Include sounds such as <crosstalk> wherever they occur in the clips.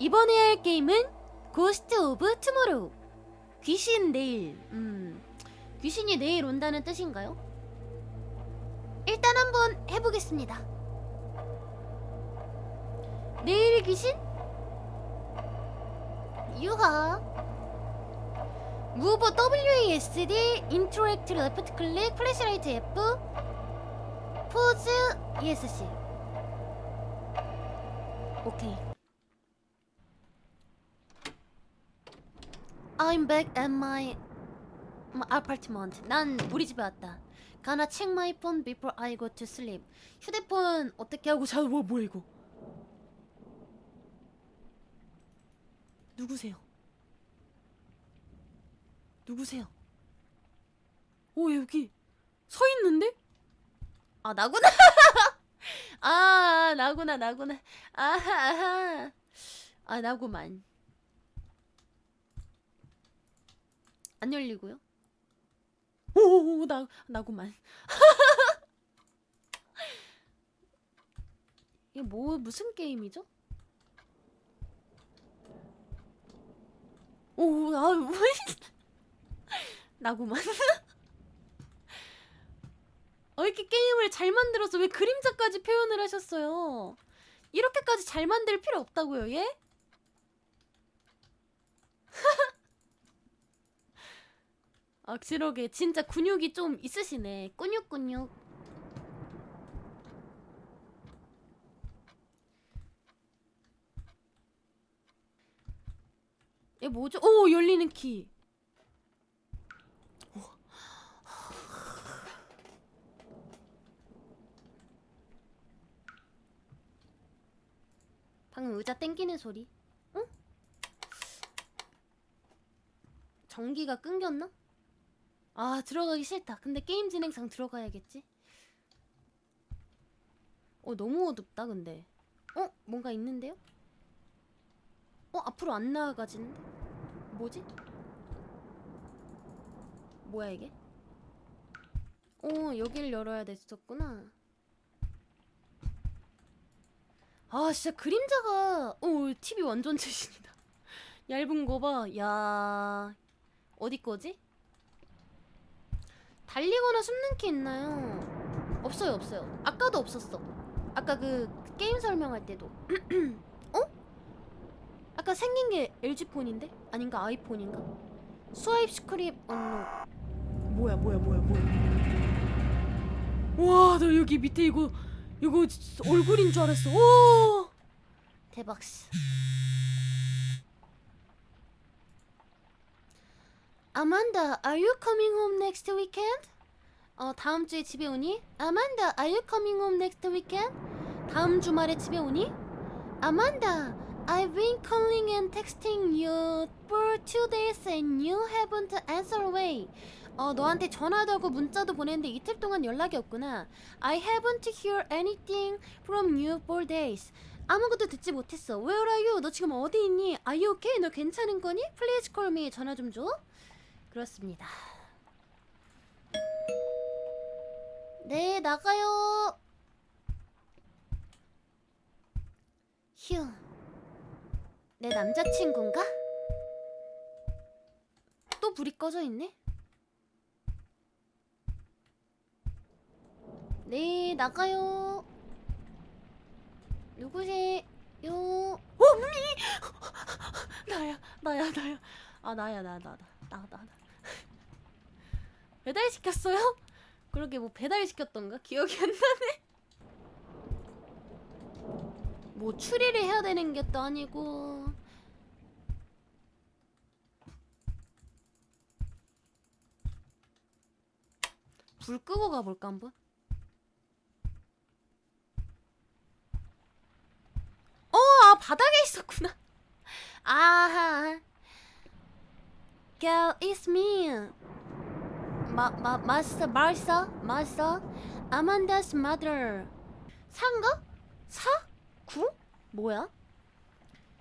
이번에 할 게임은 고스트 오브 투모로우. 귀신 내일. 음. 귀신이 내일 온다는 뜻인가요? 일단 한번 해보겠습니다. 내일 귀신? 유하. 무브 WASD 인터랙트 레프트 클릭 플래시라이트 F 포즈 ESC 오케이 I'm back at my, my apartment 난 우리 집에 왔다 Gonna check my phone before I go to sleep 휴대폰 어떻게 하고 자 뭐, 뭐야 이거 누구세요? 누구세요? 오 여기 서 있는데? 아 나구나. <laughs> 아 나구나 나구나. 아하 아하. 아 나구만. 안 열리고요. 오 나 나구만. <laughs> 이게 뭐 무슨 게임이죠? 오, 아, 뭐, <laughs> 나구만. <laughs> 어, 이렇게 게임을 잘 만들어서 왜 그림자까지 표현을 하셨어요? 이렇게까지 잘 만들 필요 없다고요, 예? 확실하게 진짜 근육이 좀 있으시네. 근육 근육. 얘 뭐죠? 오 열리는 키. 오. 방금 의자 땡기는 소리. 응? 전기가 끊겼나? 아 들어가기 싫다. 근데 게임 진행상 들어가야겠지. 어 너무 어둡다 근데. 어 뭔가 있는데요? 어 앞으로 안 나아가지는데? 뭐지? 뭐야 이게? 어 여기를 열어야 됐었구나. 아 진짜 그림자가 어 TV 완전 최신이다. <laughs> 얇은 거 봐. 야 어디 거지? 달리거나 숨는 키 있나요? 없어요 없어요. 아까도 없었어. 아까 그 게임 설명할 때도. <clears throat> 어? 아까 생긴 게 LG 폰인데? 아닌가 아이폰인가? 스와입 스크립 언로 뭐야 뭐야 뭐야 뭐야 와 나 여기 밑에 이거 이거 얼굴인 줄 알았어 오 대박 아만다 are you coming home next weekend? 어 다음 주에 집에 오니? 아만다 are you coming home next weekend? 다음 주말에 집에 오니? 아만다 I've been calling and texting you for two days and you haven't answered away. 어, 너한테 전화도 하고 문자도 보냈는데 이틀 동안 연락이 없구나. I haven't heard anything from you for days. 아무것도 듣지 못했어. Where are you? 너 지금 어디 있니? Are you okay? 너 괜찮은 거니? Please call me. 전화 좀 줘. 그렇습니다. 네, 나가요. 휴. 내 남자친구인가? 또 불이 꺼져 있네? 네, 나가요. 누구세요? 어! 나야, 나야, 나야. 아, 나야, 나, 나, 나, 나, 나, 나. <laughs> 배달 시켰어요? 그러게 뭐 배달 시켰던가? 기억이 안 나네. 뭐 추리를 해야 되는 것도 아니고 불 끄고 가볼까 한번? 어, 아 바닥에 있었구나. <laughs> 아하. Girl, it's me. 마, 마, 마스터, 마스터, 마스터. 아만다's mother. 상가? 사? 구? 뭐야?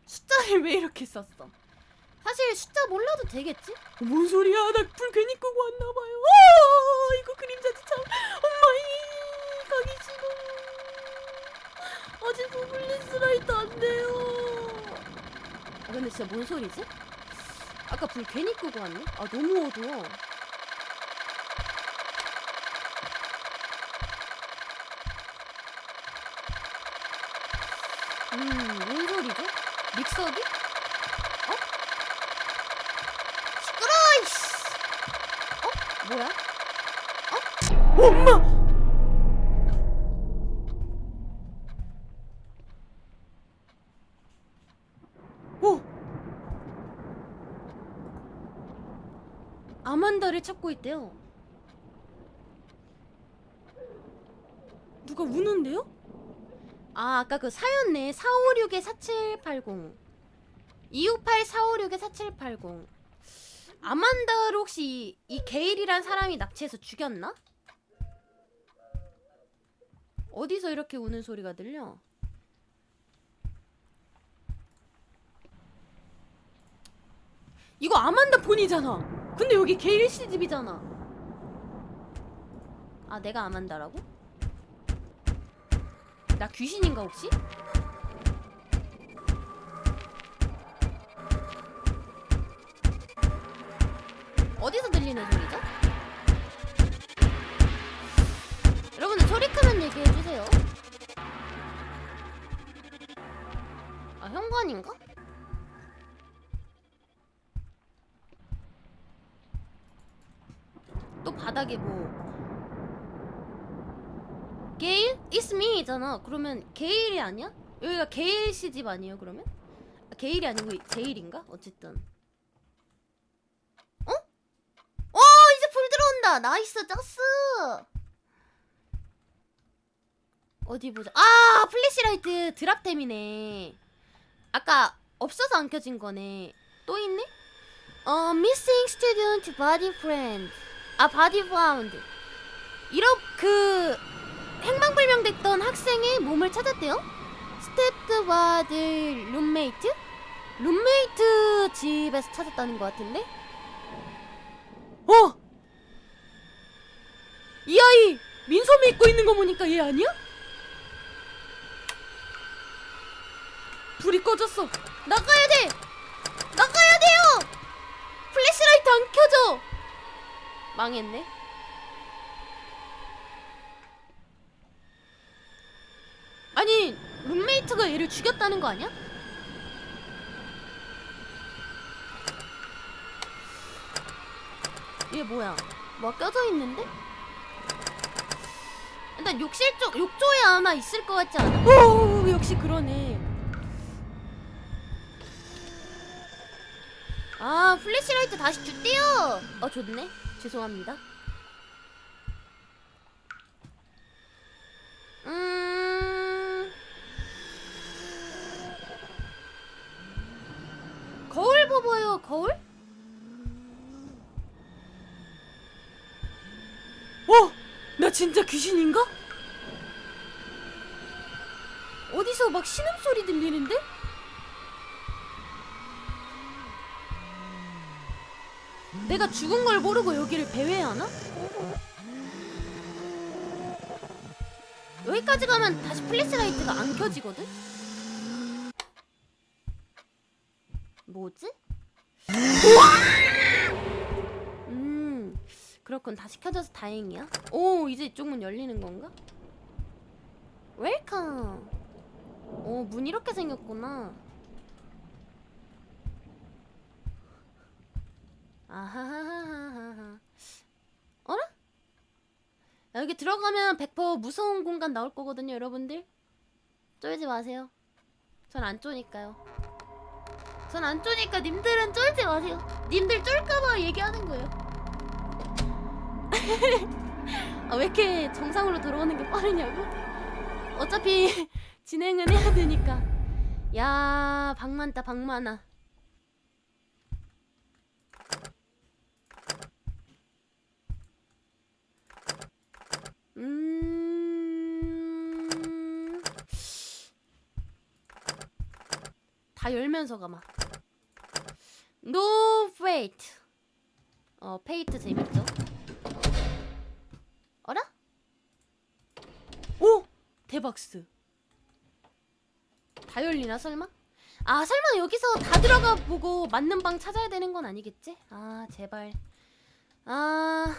숫자를 왜 이렇게 썼어? 사실 숫자 몰라도 되겠지? 어, 뭔 소리야? 나 불 괜히 끄고 왔나봐요. 아, 이거 그림자도 참. 엄마이 가기 싫어. 아직 부블리스 라이트 안 돼요. 아 근데 진짜 뭔 소리지? 아까 불 괜히 끄고 왔네? 아 너무 어두워 음 뭔 소리죠? 믹서기? 어? 시끄러워 이씨 어? 뭐야? 어? 엄마! 오! 찾고 있대요. 누가 우는데요? 아, 아까 그 사연네. 456에 4780. 258 456에 4780. 아만다를 혹시 이, 이 게일이란 사람이 납치해서 죽였나? 어디서 이렇게 우는 소리가 들려? 이거 아만다 폰이잖아. 근데 여기 게일 씨 집이잖아. 아, 내가 아만다라고? 나 귀신인가 혹시? 어디서 들리는 소리죠? 여러분들 소리 크면 얘기해 주세요. 아, 현관인가? 또 바닥에 뭐 게일? It's me잖아. 그러면 게일이 아니야? 여기가 게일 씨집 아니에요? 그러면? 아, 게일이 아니고 제일인가? 어쨌든. 어? 어 이제 불 들어온다. 나이스 짜스. 어디 보자. 아 플래시라이트 드랍템이네. 아까 없어서 안 켜진 거네. 또 있네? 어 missing student body friend. 아 body found. 이런 그 행방불명됐던 학생의 몸을 찾았대요. 스태프와들 룸메이트? 룸메이트 집에서 찾았다는 것 같은데? 어! 이 아이 민소매 입고 있는 거 보니까 얘 아니야? 불이 꺼졌어. 나가야 돼. 나가야 돼요. 플래시라이트 안 켜져. 망했네. 아니 룸메이트가 얘를 죽였다는 거 아니야? 얘 뭐야? 뭐 껴져 있는데? 일단 욕실 쪽 욕조에 하나 있을 것 같지 않아? 오 역시 그러네. 아 플래시라이트 다시 줬대요. 어 좋네. 죄송합니다. 음. 거울 봐봐요, 거울? 어! 나 진짜 귀신인가? 어디서 막 신음소리 들리는데? 내가 죽은 걸 모르고 여기를 배회하나? 여기까지 가면 다시 플래시라이트가 안 켜지거든? 뭐지? 음, 그렇군. 다시 켜져서 다행이야. 오, 이제 이쪽 문 열리는 건가? 웰컴. 오, 문 이렇게 생겼구나. 아하하하하하. 어라? 여기 들어가면 100% 무서운 공간 나올 거거든요, 여러분들. 쫄지 마세요. 전 안 쪼니까요. 전 안 쪼니까 님들은 쫄지 마세요. 님들 쫄까봐 얘기하는 거예요. <laughs> 아, 왜 이렇게 정상으로 돌아오는 게 빠르냐고? 어차피 <laughs> 진행은 해야 되니까. 야, 방 많다, 방 많아. 음. 다 열면서 가마. No fate. 어, 페이트 재밌죠? 어라? 오! 대박스. 다 열리나 설마? 아 설마 여기서 다 들어가 보고 맞는 방 찾아야 되는 건 아니겠지? 아 제발 아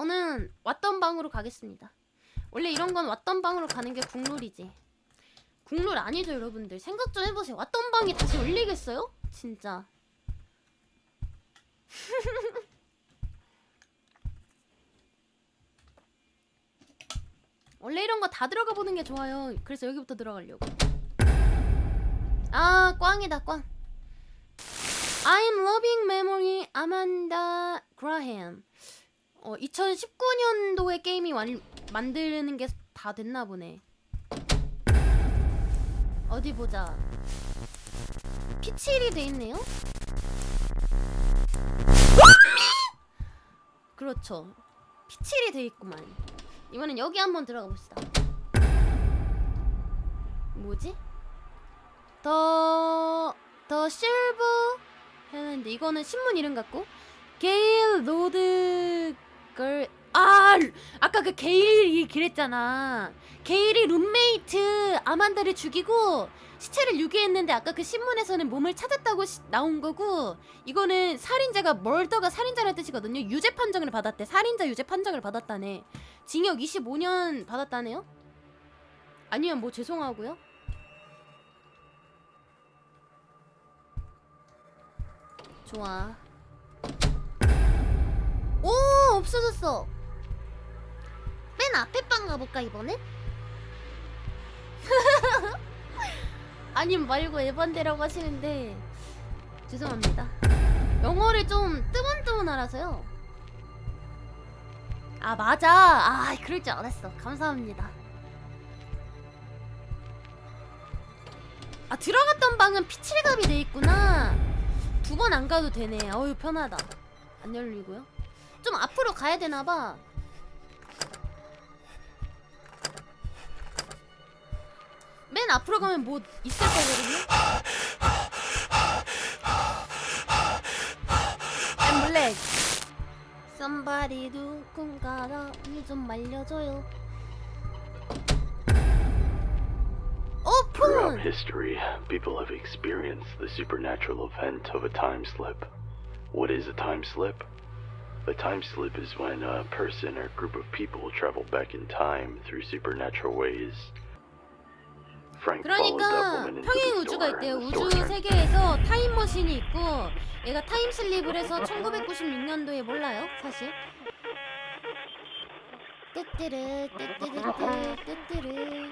저는 왔던 방으로 가겠습니다 원래 이런 건 왔던 방으로 가는 게 국룰이지 국룰 아니죠 여러분들 생각 좀 해보세요 왔던 방이 다시 열리겠어요? 진짜 <laughs> 원래 이런 거 다 들어가 보는 게 좋아요. 그래서 여기부터 들어가려고. 아, 꽝이다, 꽝. I'm loving memory 아만다 그라햄. 어, 2019년도에 게임이 완, 만드는 게 다 됐나 보네. 어디 보자. P7이 돼 있네요. <laughs> 그렇죠. P7이 돼 있구만. 이번엔 여기 한번 들어가 봅시다. 뭐지? 더, 더 실버 했는데 이거는 신문 이름 같고 게일 로드 걸 아, 아까 그 게일이 그랬잖아. 게일이 룸메이트 아만다를 죽이고 시체를 유기했는데 아까 그 신문에서는 몸을 찾았다고 시- 나온 거고 이거는 살인자가 멀더가 살인자라는 뜻이거든요. 유죄 판정을 받았대. 살인자 유죄 판정을 받았다네. 징역 25년 받았다네요? 아니면 뭐 죄송하고요. 좋아. 오 없어졌어. 맨 앞에 방 가볼까 이번엔? <laughs> 아님 말고 에반데라고 하시는데 죄송합니다. 영어를 좀 뜨문뜨문 알아서요. 아 맞아. 아 그럴 줄 알았어. 감사합니다. 아 들어갔던 방은 피칠갑이 돼 있구나. 두 번 안 가도 되네. 어유 편하다. 안 열리고요. 좀 앞으로 가야 되나 봐. 맨 앞으로 가면 뭐 있을 거거든요. 엠 블랙. Somebody 누군가라 일좀 말려줘요. Throughout 오픈. history, people have experienced the supernatural event of a time slip. What is a time slip? A time slip is when a person or group of people travel back in time through supernatural ways. Frank followed that 그러니까 woman into 평행 the 우주가 store, 있대요. and the 우주 store 세계에서 타임머신이 있고 얘가 타임슬립을 해서 1996년도에 몰라요, 사실. 띠띠르 띠띠르 띠띠르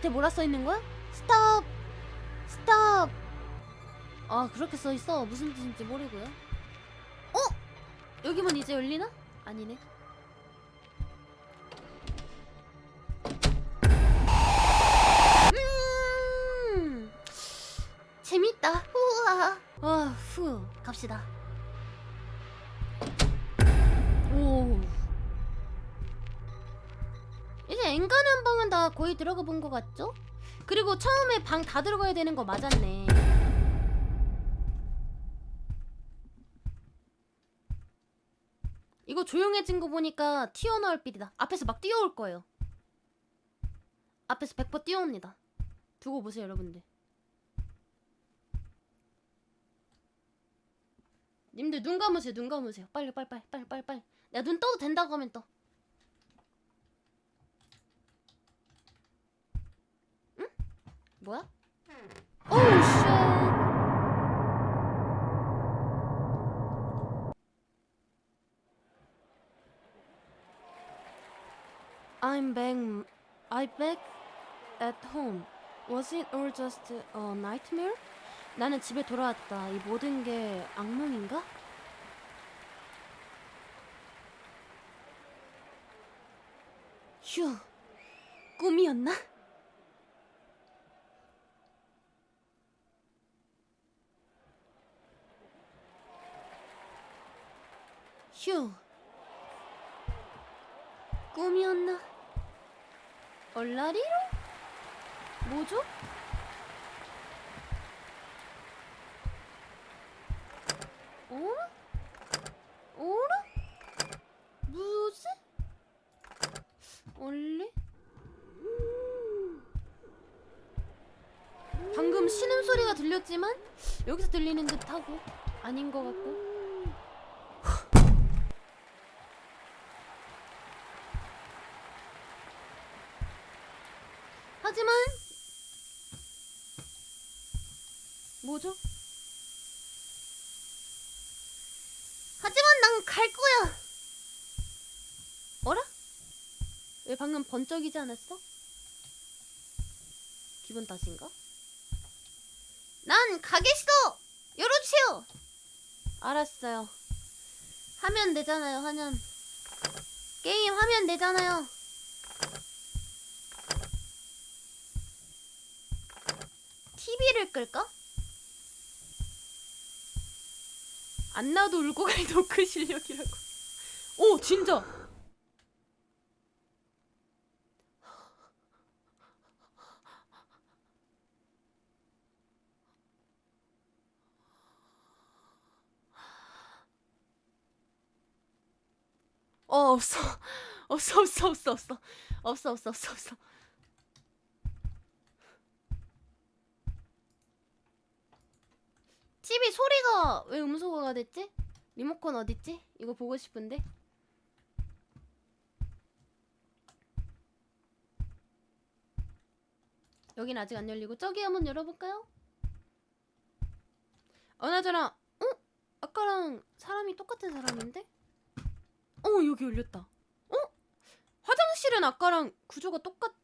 밑에 뭐라 써 있는 거야? 스톱 스톱 아 그렇게 써 있어 무슨 뜻인지 모르고요. 어? 여기만 이제 열리나? 아니네. 음, 재밌다. 우와. 아, 후, 갑시다. 거의 들어가 본것 같죠? 그리고 처음에 방 다 들어가야 되는 거 맞았네. 이거 조용해진 거 보니까 튀어나올 빌이다. 앞에서 막 뛰어올 거예요. 앞에서 100% 뛰어옵니다. 두고 보세요, 여러분들. 님들 눈 감으세요, 눈 감으세요. 빨리, 빨리, 빨리, 빨리, 빨리, 빨리. 내가 눈 떠도 된다고 하면 떠. 뭐야? 오우 쉣. I'm back. I back at home. Was it all just a nightmare? 나는 집에 돌아왔다. 이 모든 게 악몽인가? 휴, 꿈이었나? 휴, 꿈이었나? 얼라리로? 뭐죠? 어라? 어라? 뭐지? 원래? 방금 신음 소리가 들렸지만 여기서 들리는 듯하고 아닌 것 같고 하지만 뭐죠? 하지만 난 갈 거야. 어라? 왜 방금 번쩍이지 않았어? 기분 탓인가? 난 가겠어. 요로치요. 알았어요. 하면 되잖아요. 하면 게임 하면 되잖아요. TV를 끌까? 안 나도 울고 갈 노크 실력이라고. 오 진짜. 어 없어 없어 없어 없어 없어 없어 없어 없어 없어 TV 소리가 왜 음소거가 됐지? 리모컨 어딨지? 이거 보고 싶은데 여긴 아직 안 열리고 저기 한번 열어볼까요? 어나저나 어? 아까랑 사람이 똑같은 사람인데? 어 여기 열렸다 어? 화장실은 아까랑 구조가 똑같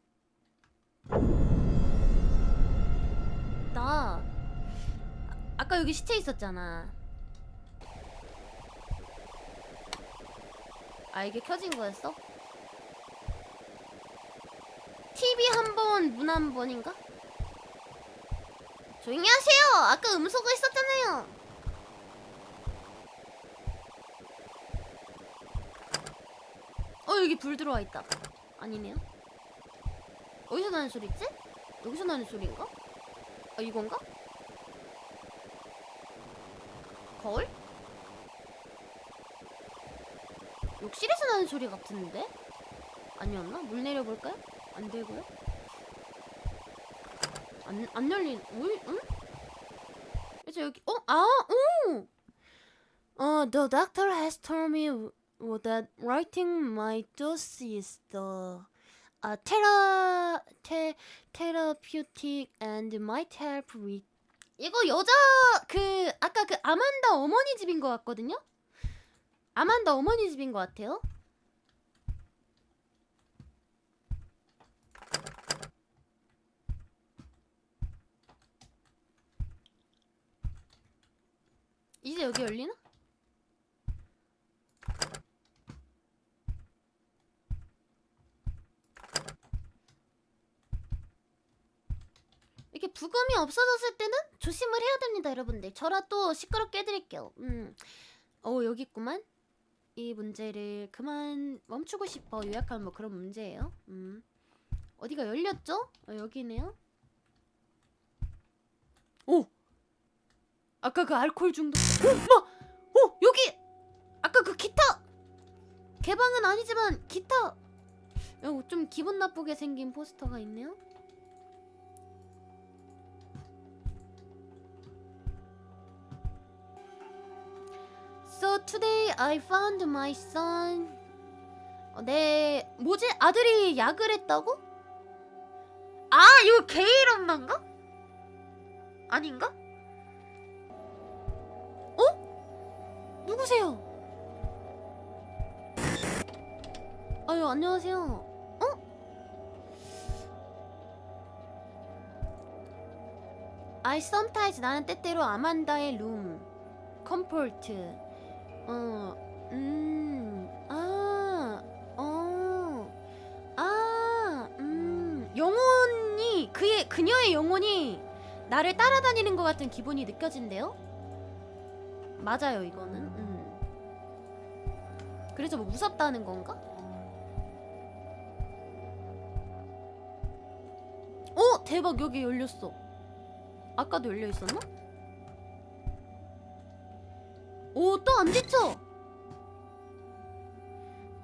나 아, 아까 여기 시체 있었잖아 아 이게 켜진 거였어? TV 한 번, 문 한 번인가? 조용히 하세요! 아까 음소거 있었잖아요! 어 여기 불 들어와 있다. 아니네요. 어디서 나는 소리지? 여기서 나는 소리인가? 아 이건가? 거울? 욕실에서 나는 소리 같은데? 아니었나? 물 내려볼까요? 안 되고요. 안, 안 열린, 왜, 응? 그래서 여기, 어? 아, 오! 어, the doctor has told me that writing my dose is the uh, thera, the, therapeutic and might help with 이거 여자 그 아까 그 아만다 어머니 집인 것 같거든요? 아만다 어머니 집인 것 같아요. 이제 여기 열리나? 이렇게 부금이 없어졌을 때는 조심을 해야 됩니다, 여러분들. 저라도 시끄럽게 해드릴게요. 음, 어 여기 있구만. 이 문제를 그만 멈추고 싶어 요약한 뭐 그런 문제예요. 음, 어디가 열렸죠? 어, 여기네요. 오, 아까 그 알코올 중독. 오, <gasps> 뭐? 오, 여기 아까 그 기타 개방은 아니지만 기타. 어, 좀 기분 나쁘게 생긴 포스터가 있네요. So today I found my son. 어, 내 뭐지 아들이 약을 했다고? 아 이거 게일 엄마인가? 아닌가? 어? 누구세요? 아유 안녕하세요. 어? I sometimes 나는 때때로 아만다의 룸 컴포트 어, 음, 아, 어, 아, 음, 영혼이 그의 그녀의 영혼이 나를 따라다니는 것 같은 기분이 느껴진대요. 맞아요, 이거는. 음. 그래서 뭐 무섭다는 건가? 어, 대박 여기 열렸어. 아까도 열려 있었나? 오, 또 안 비춰.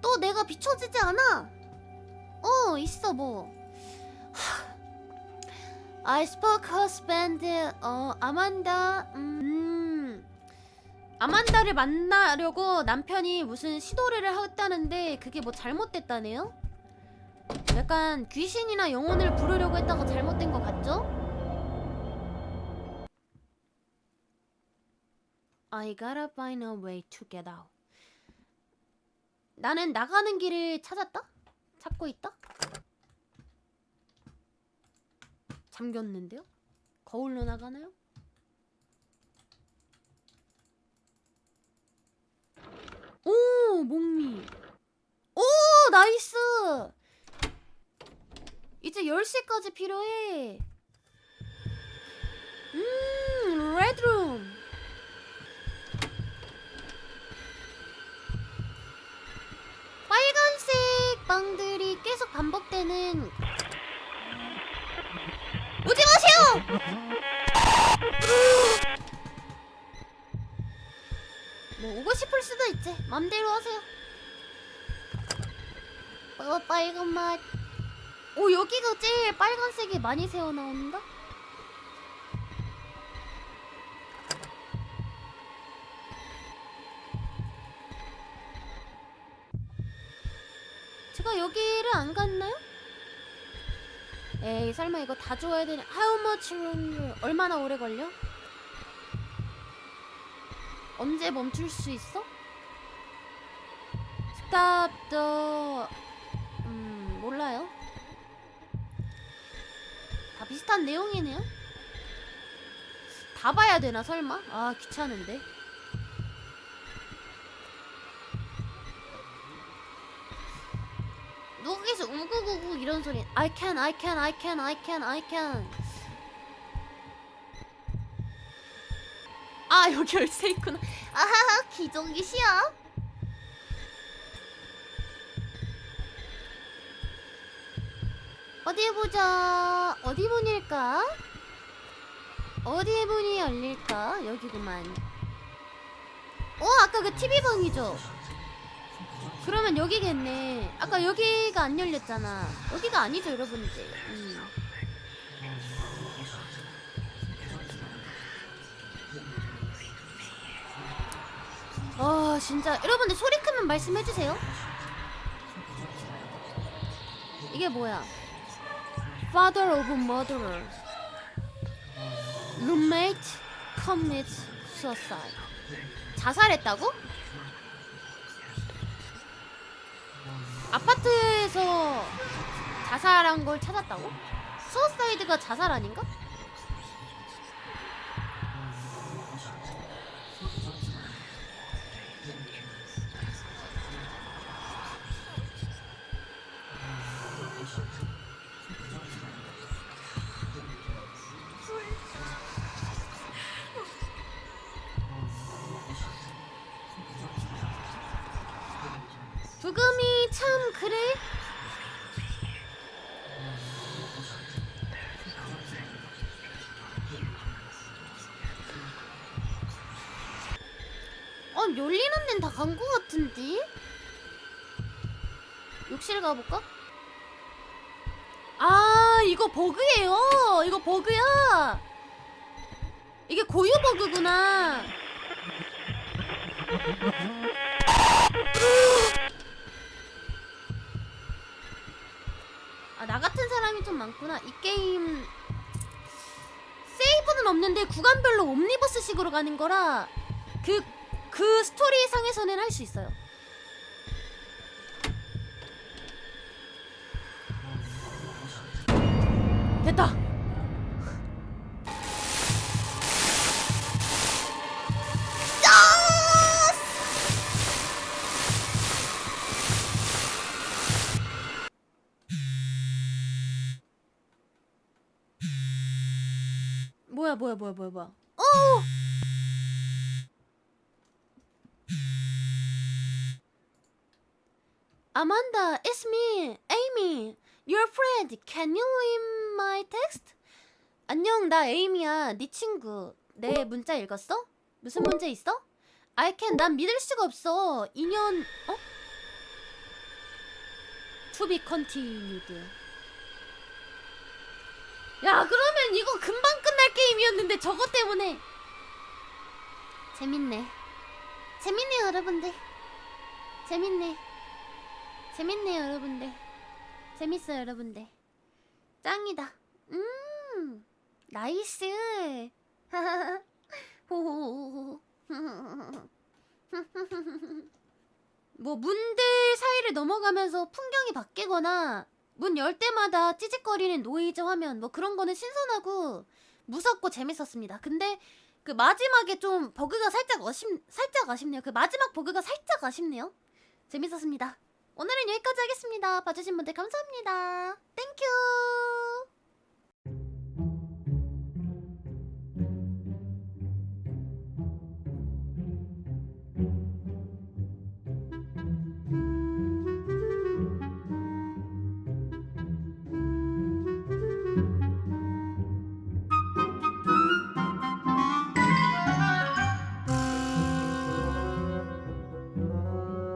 또 내가 비춰지지 않아. 어, 있어 뭐. 하. I spoke husband. 어, 아만다. 음. 아만다를 만나려고 남편이 무슨 시도를 했다는데 그게 뭐 잘못됐다네요? 약간 귀신이나 영혼을 부르려고 했다가 잘못된 것 같죠? I gotta find a way to get out. 나는 나가는 길을 찾았다? 찾고 있다? 잠겼는데요? 거울로 나가나요? 오, 목미. 오, 나이스! 이제 10시까지 필요해. 음, 레드룸. 빨간색 빵들이 계속 반복되는 오지 마세요! 뭐 오고 싶을 수도 있지. 맘대로 하세요. 어, 빨간 맛. 오 여기가 제일 빨간색이 많이 새어 나온다. 안 갔나요? 에이 설마 이거 다 줘야 되냐? How much longer? 얼마나 오래 걸려? 언제 멈출 수 있어? Stop the 음 몰라요. 다 비슷한 내용이네요. 다 봐야 되나 설마? 아 귀찮은데. 누구께서 우구구구 이런 소리. I can, I can, I can, I can, I can. 아 여기 열쇠 있구나. 아하하 기정기시야. 어디 보자. 어디 문일까? 어디 문이 열릴까? 여기구만. 어 아까 그 TV 방이죠. 그러면 여기겠네. 아까 여기가 안 열렸잖아. 여기가 아니죠, 여러분들. 음. 아, 진짜. 여러분들 소리 크면 말씀해주세요. 이게 뭐야? Father of murderer. Roommate commits suicide. 자살했다고? 아파트에서 자살한 걸 찾았다고? 수어사이드가 자살 아닌가? 부금이 참 그래? 어 열리는 데는 다 간 거 같은데? 욕실 가볼까? 아 이거 버그예요 이거 버그야 이게 고유 버그구나 아, 나 같은 사람이 좀 많구나. 이 게임 세이브는 없는데 구간별로 옴니버스식으로 가는 거라 그, 그 스토리상에서는 할 수 있어요. 뭐야 뭐야 뭐야 뭐야 뭐야 어 아만다 it's me Amy your friend can you read my text 안녕 나 에이미야 네 친구 내 문자 읽었어 무슨 문제 있어 I can 난 믿을 수가 없어. 2년 어? To be continued. 야 그러면 이거 금방 끝날 게임이었는데 저것 때문에 재밌네. 재밌네요 여러분들. 재밌네. 재밌네요 여러분들. 재밌어요 여러분들. 짱이다. 음 나이스. 뭐 문들 사이를 넘어가면서 풍경이 바뀌거나 문 열 때마다 찌직거리는 노이즈 화면 뭐 그런 거는 신선하고 무섭고 재밌었습니다. 근데 그 마지막에 좀 버그가 살짝 아쉽 살짝 아쉽네요. 그 마지막 버그가 살짝 아쉽네요. 재밌었습니다. 오늘은 여기까지 하겠습니다. 봐주신 분들 감사합니다. 땡큐.